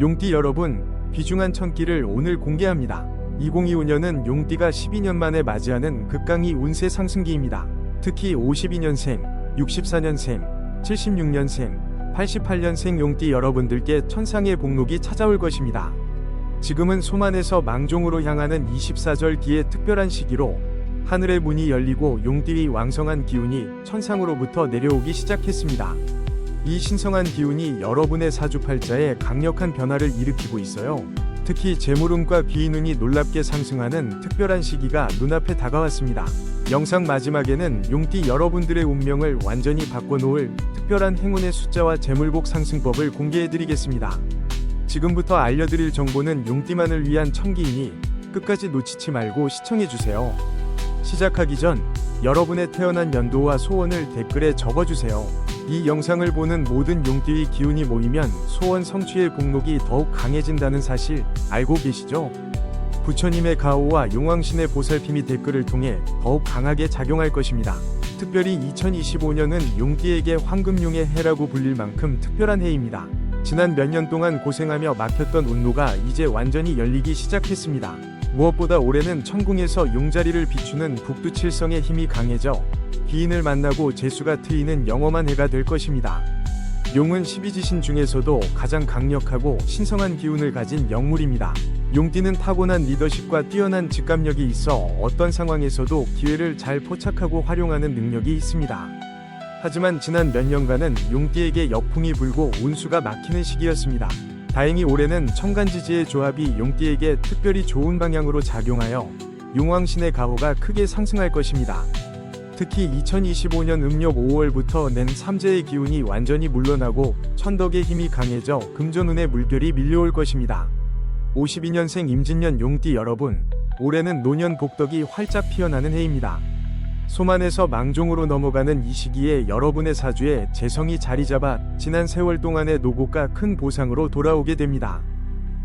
용띠 여러분, 귀중한 천기를 오늘 공개합니다. 2025년은 용띠가 12년 만에 맞이하는 극강의 운세 상승기입니다. 특히 52년생, 64년생, 76년생, 88년생 용띠 여러분들께 천상의 복록이 찾아올 것입니다. 지금은 소만에서 망종으로 향하는 24절기의 특별한 시기로 하늘의 문이 열리고 용띠의 왕성한 기운이 천상으로부터 내려오기 시작했습니다. 이 신성한 기운이 여러분의 사주팔자에 강력한 변화를 일으키고 있어요. 특히 재물운과 귀인운이 놀랍게 상승하는 특별한 시기가 눈앞에 다가왔습니다. 영상 마지막에는 용띠 여러분들의 운명을 완전히 바꿔놓을 특별한 행운의 숫자와 재물복 상승법을 공개해드리겠습니다. 지금부터 알려드릴 정보는 용띠만을 위한 천기이니 끝까지 놓치지 말고 시청해주세요. 시작하기 전 여러분의 태어난 연도와 소원을 댓글에 적어주세요. 이 영상을 보는 모든 용띠의 기운이 모이면 소원 성취의 복록이 더욱 강해진다는 사실 알고 계시죠? 부처님의 가호와 용왕신의 보살핌이 댓글을 통해 더욱 강하게 작용할 것입니다. 특별히 2025년은 용띠에게 황금용의 해라고 불릴 만큼 특별한 해입니다. 지난 몇 년 동안 고생하며 막혔던 운로가 이제 완전히 열리기 시작했습니다. 무엇보다 올해는 천궁에서 용자리를 비추는 북두칠성의 힘이 강해져 귀인을 만나고 재수가 트이는 영험한 해가 될 것입니다. 용은 12지신 중에서도 가장 강력하고 신성한 기운을 가진 영물입니다. 용띠는 타고난 리더십과 뛰어난 직감력이 있어 어떤 상황에서도 기회를 잘 포착하고 활용하는 능력이 있습니다. 하지만 지난 몇 년간은 용띠에게 역풍이 불고 운수가 막히는 시기였습니다. 다행히 올해는 천간지지의 조합이 용띠에게 특별히 좋은 방향으로 작용하여 용왕신의 가호가 크게 상승할 것입니다. 특히 2025년 음력 5월부터 낸 삼재의 기운이 완전히 물러나고 천덕의 힘이 강해져 금전운의 물결이 밀려올 것입니다. 52년생 임진년 용띠 여러분, 올해는 노년 복덕이 활짝 피어나는 해입니다. 소만에서 망종으로 넘어가는 이 시기에 여러분의 사주에 재성이 자리 잡아 지난 세월 동안의 노고가 큰 보상으로 돌아오게 됩니다.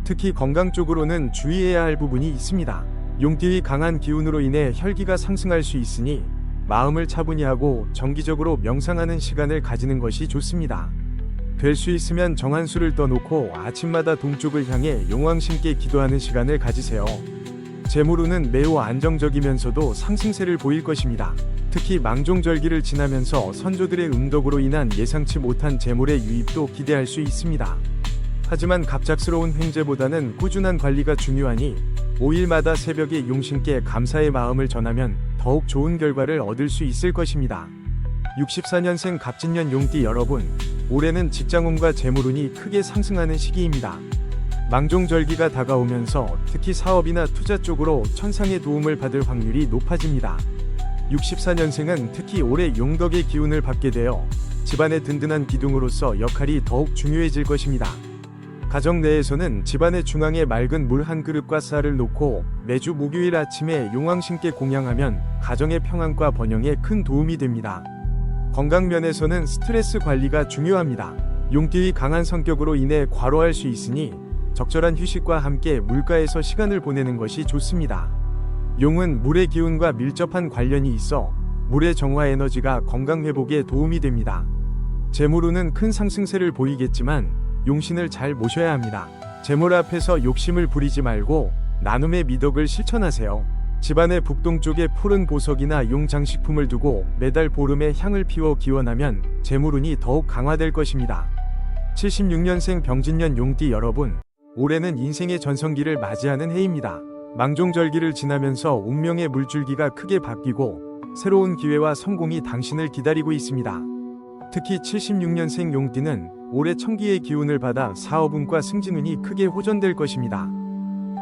특히 건강 쪽으로는 주의해야 할 부분이 있습니다. 용띠의 강한 기운으로 인해 혈기가 상승할 수 있으니 마음을 차분히 하고 정기적으로 명상하는 시간을 가지는 것이 좋습니다. 될 수 있으면 정한 수를 떠놓고 아침마다 동쪽을 향해 용왕신께 기도하는 시간을 가지세요. 재물운은 매우 안정적이면서도 상승세를 보일 것입니다. 특히 망종절기를 지나면서 선조들의 음덕으로 인한 예상치 못한 재물의 유입도 기대할 수 있습니다. 하지만 갑작스러운 횡재보다는 꾸준한 관리가 중요하니 5일마다 새벽에 용신께 감사의 마음을 전하면 더욱 좋은 결과를 얻을 수 있을 것입니다. 64년생 갑진년 용띠 여러분, 올해는 직장운과 재물운이 크게 상승하는 시기입니다. 망종절기가 다가오면서 특히 사업이나 투자 쪽으로 천상의 도움을 받을 확률이 높아집니다. 64년생은 특히 올해 용덕의 기운을 받게 되어 집안의 든든한 기둥으로서 역할이 더욱 중요해질 것입니다. 가정 내에서는 집안의 중앙에 맑은 물 한 그릇과 쌀을 놓고 매주 목요일 아침에 용왕신께 공양하면 가정의 평안과 번영에 큰 도움이 됩니다. 건강 면에서는 스트레스 관리가 중요합니다. 용띠의 강한 성격으로 인해 과로할 수 있으니 적절한 휴식과 함께 물가에서 시간을 보내는 것이 좋습니다. 용은 물의 기운과 밀접한 관련이 있어 물의 정화 에너지가 건강 회복에 도움이 됩니다. 재물운은 큰 상승세를 보이겠지만 용신을 잘 모셔야 합니다. 재물 앞에서 욕심을 부리지 말고 나눔의 미덕을 실천하세요. 집안의 북동쪽에 푸른 보석이나 용 장식품을 두고 매달 보름에 향을 피워 기원하면 재물운이 더욱 강화될 것입니다. 76년생 병진년 용띠 여러분, 올해는 인생의 전성기를 맞이하는 해입니다. 망종절기를 지나면서 운명의 물줄기가 크게 바뀌고 새로운 기회와 성공이 당신을 기다리고 있습니다. 특히 76년생 용띠는 올해 청기의 기운을 받아 사업운과 승진운이 크게 호전될 것입니다.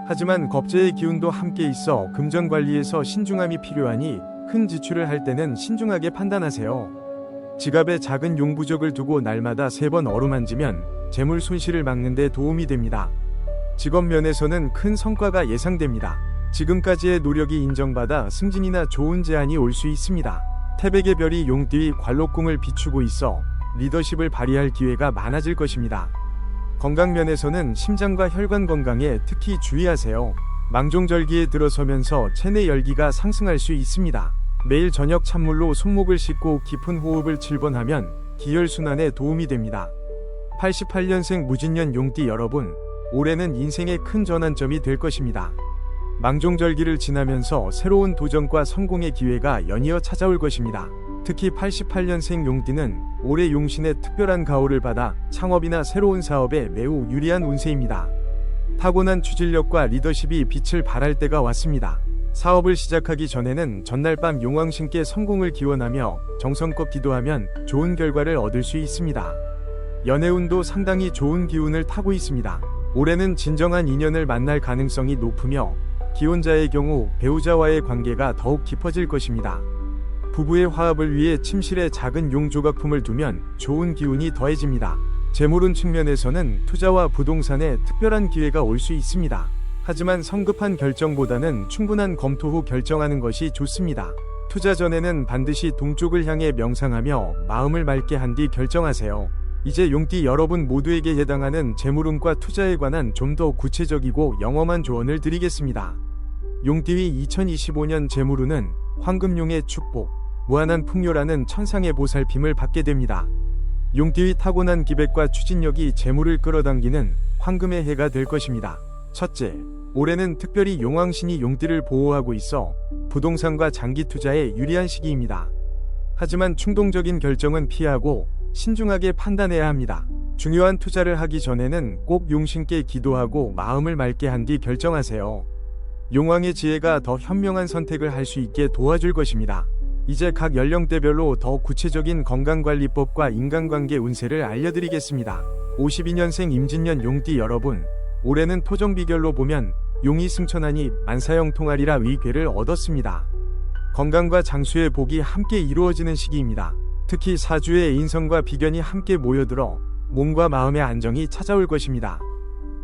하지만 겁재의 기운도 함께 있어 금전 관리에서 신중함이 필요하니 큰 지출을 할 때는 신중하게 판단하세요. 지갑에 작은 용부족을 두고 날마다 세 번 어루만지면 재물 손실을 막는 데 도움이 됩니다. 직업 면에서는 큰 성과가 예상됩니다. 지금까지의 노력이 인정받아 승진이나 좋은 제안이 올 수 있습니다. 태백의 별이 용띠의 관록궁을 비추고 있어 리더십을 발휘할 기회가 많아질 것입니다. 건강 면에서는 심장과 혈관 건강에 특히 주의하세요. 망종절기에 들어서면서 체내 열기가 상승할 수 있습니다. 매일 저녁 찬물로 손목을 씻고 깊은 호흡을 7번 하면 기혈순환에 도움이 됩니다. 88년생 무진년 용띠 여러분, 올해는 인생의 큰 전환점이 될 것입니다. 망종절기를 지나면서 새로운 도전과 성공의 기회가 연이어 찾아올 것입니다. 특히 88년생 용띠는 올해 용신의 특별한 가호를 받아 창업이나 새로운 사업에 매우 유리한 운세입니다. 타고난 추진력과 리더십이 빛을 발할 때가 왔습니다. 사업을 시작하기 전에는 전날 밤 용왕신께 성공을 기원하며 정성껏 기도하면 좋은 결과를 얻을 수 있습니다. 연애운도 상당히 좋은 기운을 타고 있습니다. 올해는 진정한 인연을 만날 가능성이 높으며 기혼자의 경우 배우자와의 관계가 더욱 깊어질 것입니다. 부부의 화합을 위해 침실에 작은 용 조각품을 두면 좋은 기운이 더해집니다. 재물운 측면에서는 투자와 부동산에 특별한 기회가 올 수 있습니다. 하지만 성급한 결정보다는 충분한 검토 후 결정하는 것이 좋습니다. 투자 전에는 반드시 동쪽을 향해 명상하며 마음을 맑게 한 뒤 결정하세요. 이제 용띠 여러분 모두에게 해당하는 재물운과 투자에 관한 좀 더 구체적이고 영험한 조언을 드리겠습니다. 용띠의 2025년 재물운은 황금용의 축복, 무한한 풍요라는 천상의 보살핌을 받게 됩니다. 용띠의 타고난 기백과 추진력이 재물을 끌어당기는 황금의 해가 될 것입니다. 첫째, 올해는 특별히 용왕신이 용띠를 보호하고 있어 부동산과 장기 투자에 유리한 시기입니다. 하지만 충동적인 결정은 피하고 신중하게 판단해야 합니다. 중요한 투자를 하기 전에는 꼭 용신께 기도하고 마음을 맑게 한 뒤 결정하세요. 용왕의 지혜가 더 현명한 선택을 할 수 있게 도와줄 것입니다. 이제 각 연령대별로 더 구체적인 건강관리법과 인간관계 운세를 알려드리겠습니다. 52년생 임진년 용띠 여러분, 올해는 토정 비결로 보면 용이 승천하니 만사형 통하리라 의궤를 얻었습니다. 건강과 장수의 복이 함께 이루어지는 시기입니다. 특히 사주의 인성과 비견이 함께 모여들어 몸과 마음의 안정이 찾아올 것입니다.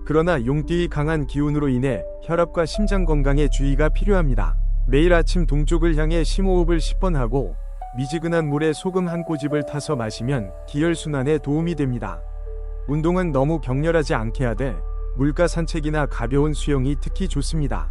그러나 용띠의 강한 기운으로 인해 혈압과 심장 건강에 주의가 필요합니다. 매일 아침 동쪽을 향해 심호흡을 10번 하고 미지근한 물에 소금 한 꼬집을 타서 마시면 기혈순환에 도움이 됩니다. 운동은 너무 격렬하지 않게 하되 물가 산책이나 가벼운 수영이 특히 좋습니다.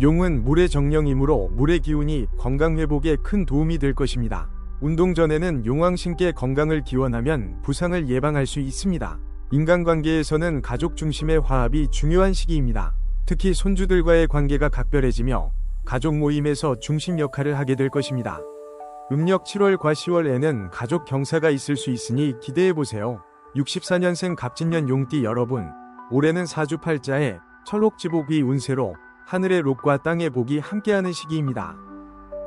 용은 물의 정령이므로 물의 기운이 건강 회복에 큰 도움이 될 것입니다. 운동 전에는 용왕신께 건강을 기원하면 부상을 예방할 수 있습니다. 인간관계에서는 가족 중심의 화합이 중요한 시기입니다. 특히 손주들과의 관계가 각별해지며 가족 모임에서 중심 역할을 하게 될 것입니다. 음력 7월과 10월에는 가족 경사가 있을 수 있으니 기대해 보세요. 64년생 갑진년 용띠 여러분, 올해는 사주팔자에 철록지복이 운세로 하늘의 록과 땅의 복이 함께하는 시기입니다.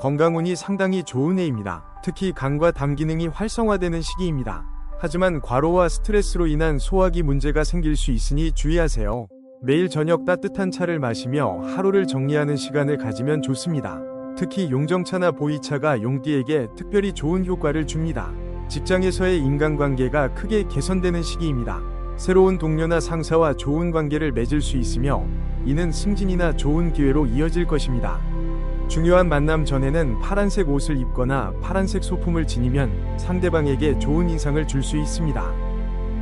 건강운이 상당히 좋은 해입니다. 특히 간과 담 기능이 활성화되는 시기입니다. 하지만 과로와 스트레스로 인한 소화기 문제가 생길 수 있으니 주의하세요. 매일 저녁 따뜻한 차를 마시며 하루를 정리하는 시간을 가지면 좋습니다. 특히 용정차나 보이차가 용띠에게 특별히 좋은 효과를 줍니다. 직장에서의 인간관계가 크게 개선되는 시기입니다. 새로운 동료나 상사와 좋은 관계를 맺을 수 있으며 이는 승진이나 좋은 기회로 이어질 것입니다. 중요한 만남 전에는 파란색 옷을 입거나 파란색 소품을 지니면 상대방에게 좋은 인상을 줄 수 있습니다.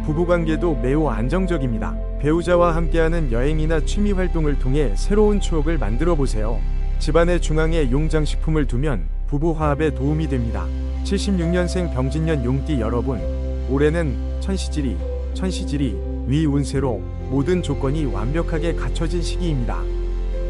부부관계도 매우 안정적입니다. 배우자와 함께하는 여행이나 취미 활동을 통해 새로운 추억을 만들어 보세요. 집안의 중앙에 용장식품을 두면 부부 화합에 도움이 됩니다. 76년생 병진년 용띠 여러분, 올해는 천시지리, 천시지리, 위 운세로 모든 조건이 완벽하게 갖춰진 시기입니다.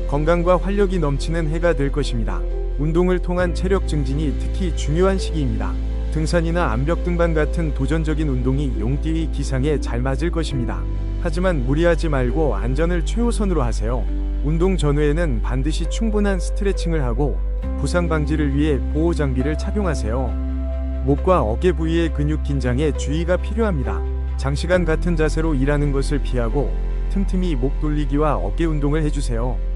건강과 활력이 넘치는 해가 될 것입니다. 운동을 통한 체력 증진이 특히 중요한 시기입니다. 등산이나 암벽 등반 같은 도전적인 운동이 용띠의 기상에 잘 맞을 것입니다. 하지만 무리하지 말고 안전을 최우선으로 하세요. 운동 전후에는 반드시 충분한 스트레칭을 하고 부상 방지를 위해 보호 장비를 착용하세요. 목과 어깨 부위의 근육 긴장에 주의가 필요합니다. 장시간 같은 자세로 일하는 것을 피하고 틈틈이 목 돌리기와 어깨 운동을 해주세요.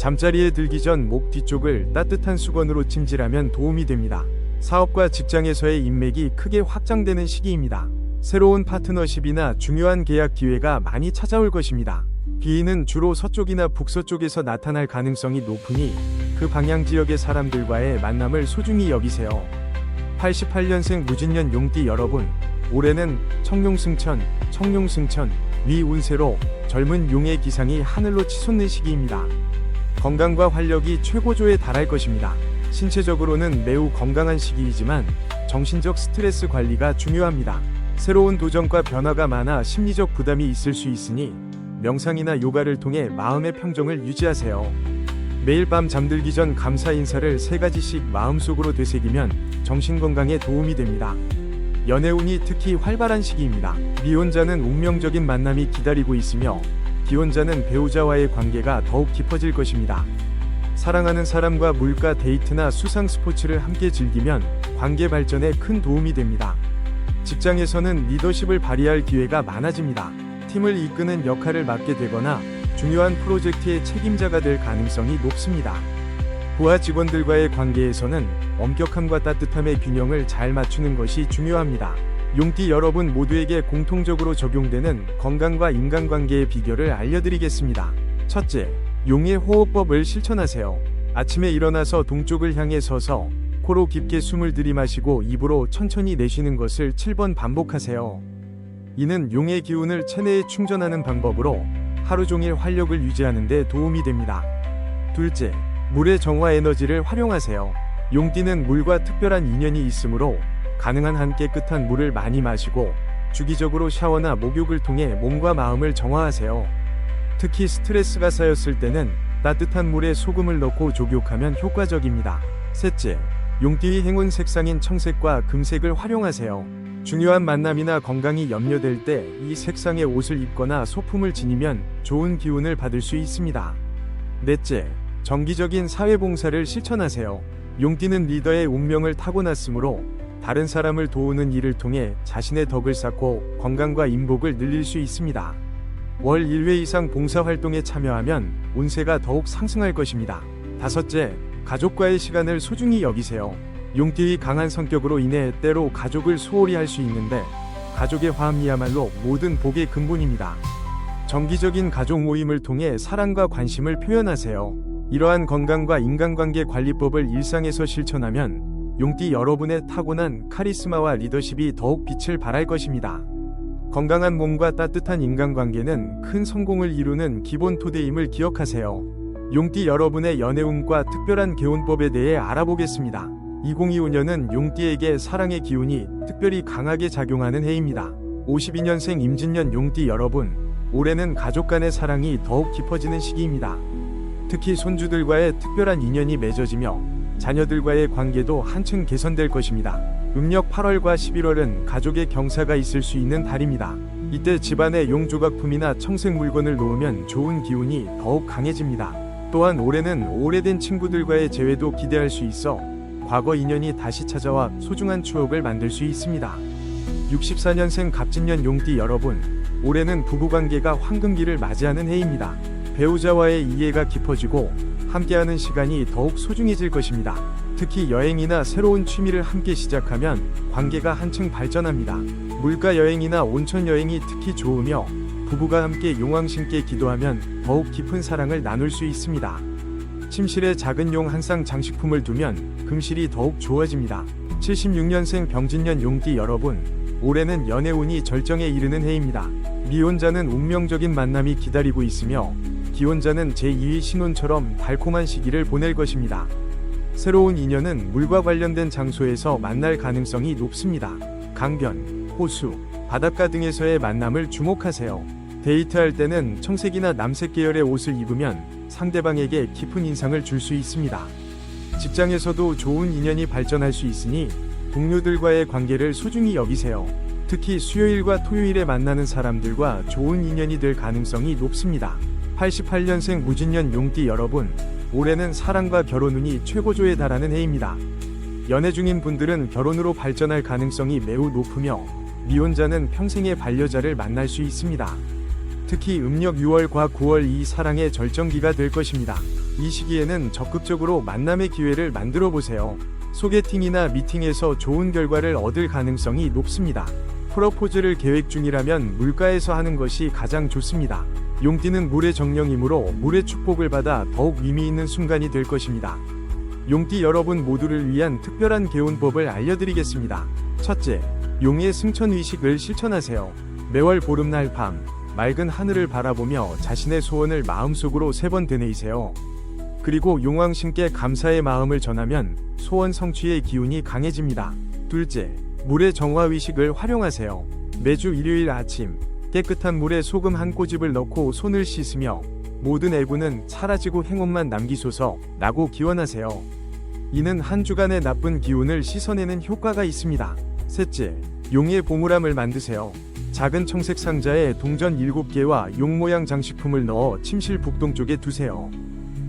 잠자리에 들기 전 목 뒤쪽을 따뜻한 수건으로 찜질하면 도움이 됩니다. 사업과 직장에서의 인맥이 크게 확장되는 시기입니다. 새로운 파트너십이나 중요한 계약 기회가 많이 찾아올 것입니다. 비인은 주로 서쪽이나 북서쪽에서 나타날 가능성이 높으니 그 방향 지역의 사람들과의 만남을 소중히 여기세요. 88년생 무진년 용띠 여러분, 올해는 청룡승천, 청룡승천, 위 운세로 젊은 용의 기상이 하늘로 치솟는 시기입니다. 건강과 활력이 최고조에 달할 것입니다. 신체적으로는 매우 건강한 시기이지만 정신적 스트레스 관리가 중요합니다. 새로운 도전과 변화가 많아 심리적 부담이 있을 수 있으니 명상이나 요가를 통해 마음의 평정을 유지하세요. 매일 밤 잠들기 전 감사 인사를 세 가지씩 마음속으로 되새기면 정신 건강에 도움이 됩니다. 연애운이 특히 활발한 시기입니다. 미혼자는 운명적인 만남이 기다리고 있으며 기혼자는 배우자와의 관계가 더욱 깊어질 것입니다. 사랑하는 사람과 물가 데이트나 수상 스포츠를 함께 즐기면 관계 발전에 큰 도움이 됩니다. 직장에서는 리더십을 발휘할 기회가 많아집니다. 팀을 이끄는 역할을 맡게 되거나 중요한 프로젝트의 책임자가 될 가능성이 높습니다. 부하 직원들과의 관계에서는 엄격함과 따뜻함의 균형을 잘 맞추는 것이 중요합니다. 용띠 여러분 모두에게 공통적으로 적용되는 건강과 인간관계의 비결을 알려드리겠습니다. 첫째, 용의 호흡법을 실천하세요. 아침에 일어나서 동쪽을 향해 서서 코로 깊게 숨을 들이마시고 입으로 천천히 내쉬는 것을 7번 반복하세요. 이는 용의 기운을 체내에 충전하는 방법으로 하루 종일 활력을 유지하는 데 도움이 됩니다. 둘째, 물의 정화 에너지를 활용하세요. 용띠는 물과 특별한 인연이 있으므로 가능한 한 깨끗한 물을 많이 마시고 주기적으로 샤워나 목욕을 통해 몸과 마음을 정화하세요. 특히 스트레스가 쌓였을 때는 따뜻한 물에 소금을 넣고 족욕하면 효과적입니다. 셋째, 용띠의 행운 색상인 청색과 금색을 활용하세요. 중요한 만남이나 건강이 염려될 때 이 색상의 옷을 입거나 소품을 지니면 좋은 기운을 받을 수 있습니다. 넷째, 정기적인 사회봉사를 실천하세요. 용띠는 리더의 운명을 타고났으므로 다른 사람을 도우는 일을 통해 자신의 덕을 쌓고 건강과 인복을 늘릴 수 있습니다. 월 1회 이상 봉사활동에 참여하면 운세가 더욱 상승할 것입니다. 다섯째, 가족과의 시간을 소중히 여기세요. 용띠의 강한 성격으로 인해 때로 가족을 소홀히 할 수 있는데 가족의 화합이야말로 모든 복의 근본입니다. 정기적인 가족 모임을 통해 사랑과 관심을 표현하세요. 이러한 건강과 인간관계 관리법을 일상에서 실천하면 용띠 여러분의 타고난 카리스마와 리더십이 더욱 빛을 발할 것입니다. 건강한 몸과 따뜻한 인간관계는 큰 성공을 이루는 기본 토대임을 기억하세요. 용띠 여러분의 연애운과 특별한 개운법에 대해 알아보겠습니다. 2025년은 용띠에게 사랑의 기운이 특별히 강하게 작용하는 해입니다. 52년생 임진년 용띠 여러분, 올해는 가족 간의 사랑이 더욱 깊어지는 시기입니다. 특히 손주들과의 특별한 인연이 맺어지며 자녀들과의 관계도 한층 개선될 것입니다. 음력 8월과 11월은 가족의 경사가 있을 수 있는 달입니다. 이때 집안에 용조각품이나 청색 물건을 놓으면 좋은 기운이 더욱 강해집니다. 또한 올해는 오래된 친구들과의 재회도 기대할 수 있어 과거 인연이 다시 찾아와 소중한 추억을 만들 수 있습니다. 64년생 갑진년 용띠 여러분, 올해는 부부관계가 황금기를 맞이하는 해입니다. 배우자와의 이해가 깊어지고 함께하는 시간이 더욱 소중해질 것입니다. 특히 여행이나 새로운 취미를 함께 시작하면 관계가 한층 발전합니다. 물가 여행이나 온천 여행이 특히 좋으며 부부가 함께 용왕신께 기도하면 더욱 깊은 사랑을 나눌 수 있습니다. 침실에 작은 용 한 쌍 장식품을 두면 금실이 더욱 좋아집니다. 76년생 병진년 용띠 여러분, 올해는 연애운이 절정에 이르는 해입니다. 미혼자는 운명적인 만남이 기다리고 있으며 기혼자는 제2의 신혼처럼 달콤한 시기를 보낼 것입니다. 새로운 인연은 물과 관련된 장소에서 만날 가능성이 높습니다. 강변, 호수, 바닷가 등에서의 만남을 주목하세요. 데이트할 때는 청색이나 남색 계열의 옷을 입으면 상대방에게 깊은 인상을 줄 수 있습니다. 직장에서도 좋은 인연이 발전할 수 있으니 동료들과의 관계를 소중히 여기세요. 특히 수요일과 토요일에 만나는 사람들과 좋은 인연이 될 가능성이 높습니다. 88년생 무진년 용띠 여러분, 올해는 사랑과 결혼운이 최고조에 달하는 해입니다. 연애 중인 분들은 결혼으로 발전할 가능성이 매우 높으며 미혼자는 평생의 반려자를 만날 수 있습니다. 특히 음력 6월과 9월 이 사랑의 절정기가 될 것입니다. 이 시기에는 적극적으로 만남의 기회를 만들어 보세요. 소개팅이나 미팅에서 좋은 결과를 얻을 가능성이 높습니다. 프로포즈를 계획 중이라면 물가에서 하는 것이 가장 좋습니다. 용띠는 물의 정령이므로 물의 축복을 받아 더욱 의미 있는 순간이 될 것입니다. 용띠 여러분 모두를 위한 특별한 개운법을 알려드리겠습니다. 첫째, 용의 승천 의식을 실천하세요. 매월 보름날 밤, 맑은 하늘을 바라보며 자신의 소원을 마음속으로 세 번 되뇌이세요. 그리고 용왕신께 감사의 마음을 전하면 소원 성취의 기운이 강해집니다. 둘째, 물의 정화 의식을 활용하세요. 매주 일요일 아침 깨끗한 물에 소금 한 꼬집을 넣고 손을 씻으며 모든 애구는 사라지고 행운만 남기소서 라고 기원하세요. 이는 한 주간의 나쁜 기운을 씻어내는 효과가 있습니다. 셋째, 용의 보물함을 만드세요. 작은 청색 상자에 동전 7개와 용 모양 장식품을 넣어 침실 북동쪽에 두세요.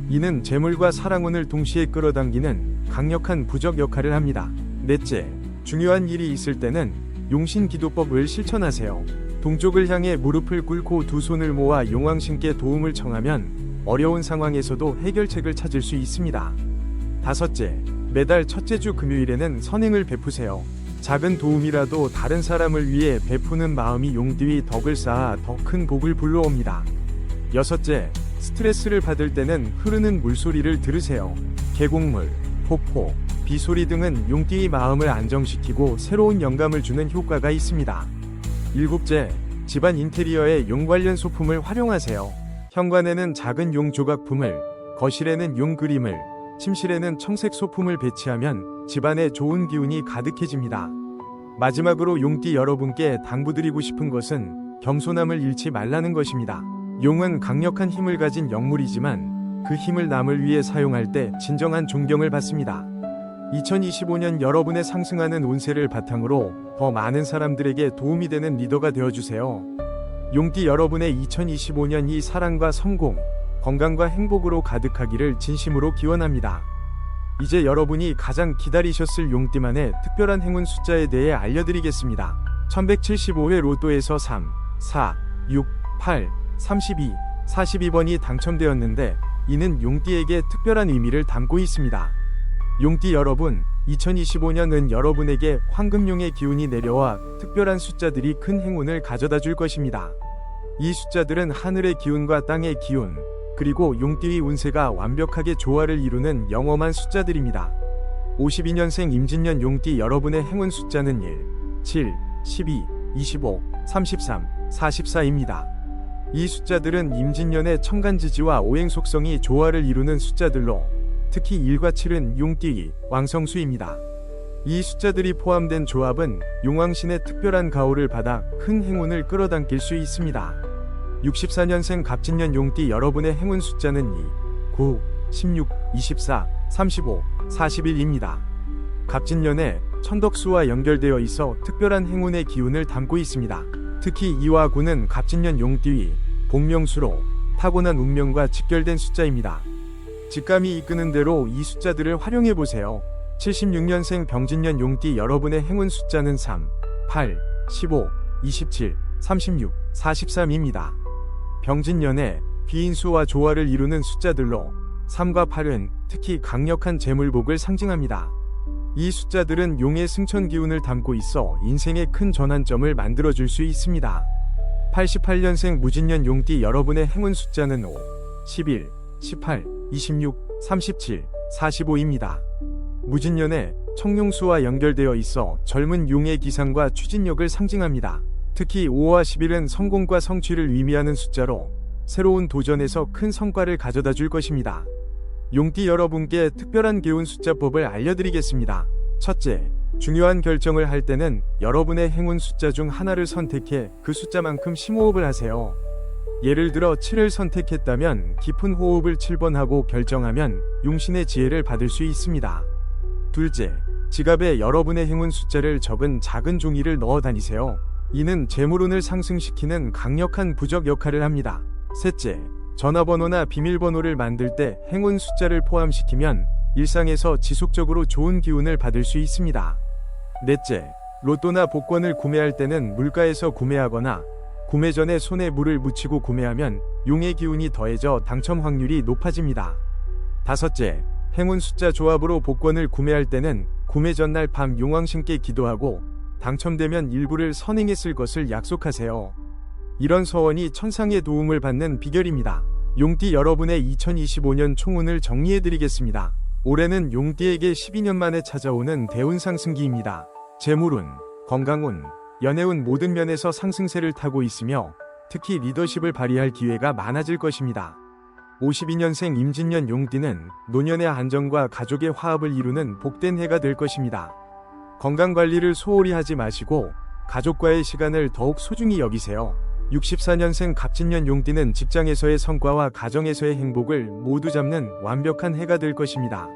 이는 재물과 사랑운을 동시에 끌어당기는 강력한 부적 역할을 합니다. 넷째, 중요한 일이 있을 때는 용신 기도법을 실천하세요. 동쪽을 향해 무릎을 꿇고 두 손을 모아 용왕신께 도움을 청하면 어려운 상황에서도 해결책을 찾을 수 있습니다. 다섯째, 매달 첫째 주 금요일에는 선행을 베푸세요. 작은 도움이라도 다른 사람을 위해 베푸는 마음이 용띠의 덕을 쌓아 더 큰 복을 불러옵니다. 여섯째, 스트레스를 받을 때는 흐르는 물소리를 들으세요. 계곡물, 폭포, 비소리 등은 용띠의 마음을 안정시키고 새로운 영감을 주는 효과가 있습니다. 일곱째, 집안 인테리어에 용 관련 소품을 활용하세요. 현관에는 작은 용 조각품을, 거실에는 용 그림을, 침실에는 청색 소품을 배치하면 집안에 좋은 기운이 가득해집니다. 마지막으로 용띠 여러분께 당부드리고 싶은 것은 겸손함을 잃지 말라는 것입니다. 용은 강력한 힘을 가진 영물이지만 그 힘을 남을 위해 사용할 때 진정한 존경을 받습니다. 2025년 여러분의 상승하는 운세를 바탕으로 더 많은 사람들에게 도움이 되는 리더가 되어주세요. 용띠 여러분의 2025년이 사랑과 성공, 건강과 행복으로 가득하기를 진심으로 기원합니다. 이제 여러분이 가장 기다리셨을 용띠만의 특별한 행운 숫자에 대해 알려드리겠습니다. 1175회 로또에서 3, 4, 6, 8, 32, 42번이 당첨되었는데 이는 용띠에게 특별한 의미를 담고 있습니다. 용띠 여러분, 2025년은 여러분에게 황금용의 기운이 내려와 특별한 숫자들이 큰 행운을 가져다 줄 것입니다. 이 숫자들은 하늘의 기운과 땅의 기운, 그리고 용띠의 운세가 완벽하게 조화를 이루는 영험한 숫자들입니다. 52년생 임진년 용띠 여러분의 행운 숫자는 1, 7, 12, 25, 33, 44입니다. 이 숫자들은 임진년의 천간지지와 오행 속성이 조화를 이루는 숫자들로 특히 1과 7은 용띠, 왕성수입니다. 이 숫자들이 포함된 조합은 용왕신의 특별한 가호를 받아 큰 행운을 끌어당길 수 있습니다. 64년생 갑진년 용띠 여러분의 행운 숫자는 2, 9, 16, 24, 35, 41입니다. 갑진년에 천덕수와 연결되어 있어 특별한 행운의 기운을 담고 있습니다. 특히 2와 9는 갑진년 용띠, 본명수로 타고난 운명과 직결된 숫자입니다. 직감이 이끄는 대로 이 숫자들을 활용해 보세요. 76년생 병진년 용띠 여러분의 행운 숫자는 3, 8, 15, 27, 36, 43입니다. 병진년에 비인수와 조화를 이루는 숫자들로 3과 8은 특히 강력한 재물복을 상징합니다. 이 숫자들은 용의 승천 기운을 담고 있어 인생의 큰 전환점을 만들어 줄 수 있습니다. 88년생 무진년 용띠 여러분의 행운 숫자는 5, 11, 18, 26, 37, 45입니다. 무진년에 청룡수와 연결되어 있어 젊은 용의 기상과 추진력을 상징합니다. 특히 5와 11은 성공과 성취를 의미하는 숫자로 새로운 도전에서 큰 성과를 가져다 줄 것입니다. 용띠 여러분께 특별한 개운 숫자법을 알려드리겠습니다. 첫째, 중요한 결정을 할 때는 여러분의 행운 숫자 중 하나를 선택해 그 숫자만큼 심호흡을 하세요. 예를 들어 7을 선택했다면 깊은 호흡을 7번 하고 결정하면 용신의 지혜를 받을 수 있습니다. 둘째, 지갑에 여러분의 행운 숫자를 적은 작은 종이를 넣어 다니세요. 이는 재물운을 상승시키는 강력한 부적 역할을 합니다. 셋째, 전화번호나 비밀번호를 만들 때 행운 숫자를 포함시키면 일상에서 지속적으로 좋은 기운을 받을 수 있습니다. 넷째, 로또나 복권을 구매할 때는 물가에서 구매하거나 구매 전에 손에 물을 묻히고 구매하면 용의 기운이 더해져 당첨 확률이 높아집니다. 다섯째, 행운 숫자 조합으로 복권을 구매할 때는 구매 전날 밤 용왕신께 기도하고 당첨되면 일부를 선행해 쓸 것을 약속하세요. 이런 서원이 천상의 도움을 받는 비결입니다. 용띠 여러분의 2025년 총운을 정리해 드리겠습니다. 올해는 용띠에게 12년 만에 찾아오는 대운 상승기입니다. 재물운, 건강운, 연애운 모든 면에서 상승세를 타고 있으며 특히 리더십을 발휘할 기회가 많아질 것입니다. 52년생 임진년 용띠는 노년의 안정과 가족의 화합을 이루는 복된 해가 될 것입니다. 건강 관리를 소홀히 하지 마시고 가족과의 시간을 더욱 소중히 여기세요. 64년생 갑진년 용띠는 직장에서의 성과와 가정에서의 행복을 모두 잡는 완벽한 해가 될 것입니다.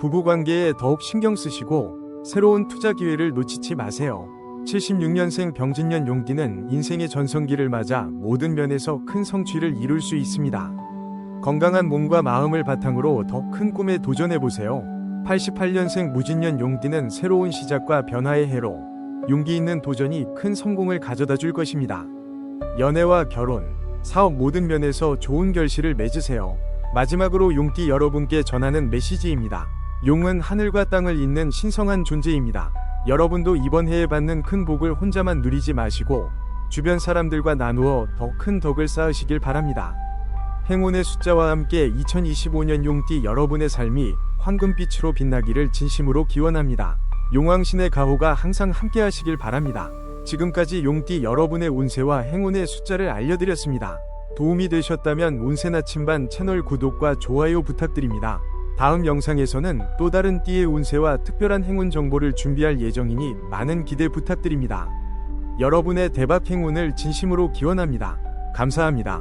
부부 관계에 더욱 신경 쓰시고 새로운 투자 기회를 놓치지 마세요. 76년생 병진년 용띠는 인생의 전성기를 맞아 모든 면에서 큰 성취를 이룰 수 있습니다. 건강한 몸과 마음을 바탕으로 더 큰 꿈에 도전해 보세요. 88년생 무진년 용띠는 새로운 시작과 변화의 해로 용기 있는 도전이 큰 성공을 가져다 줄 것입니다. 연애와 결혼, 사업 모든 면에서 좋은 결실을 맺으세요. 마지막으로 용띠 여러분께 전하는 메시지입니다. 용은 하늘과 땅을 잇는 신성한 존재입니다. 여러분도 이번 해에 받는 큰 복을 혼자만 누리지 마시고 주변 사람들과 나누어 더 큰 덕을 쌓으시길 바랍니다. 행운의 숫자와 함께 2025년 용띠 여러분의 삶이 황금빛으로 빛나기를 진심으로 기원합니다. 용왕신의 가호가 항상 함께 하시길 바랍니다. 지금까지 용띠 여러분의 운세와 행운의 숫자를 알려드렸습니다. 도움이 되셨다면 운세 나침반 채널 구독과 좋아요 부탁드립니다. 다음 영상에서는 또 다른 띠의 운세와 특별한 행운 정보를 준비할 예정이니 많은 기대 부탁드립니다. 여러분의 대박 행운을 진심으로 기원합니다. 감사합니다.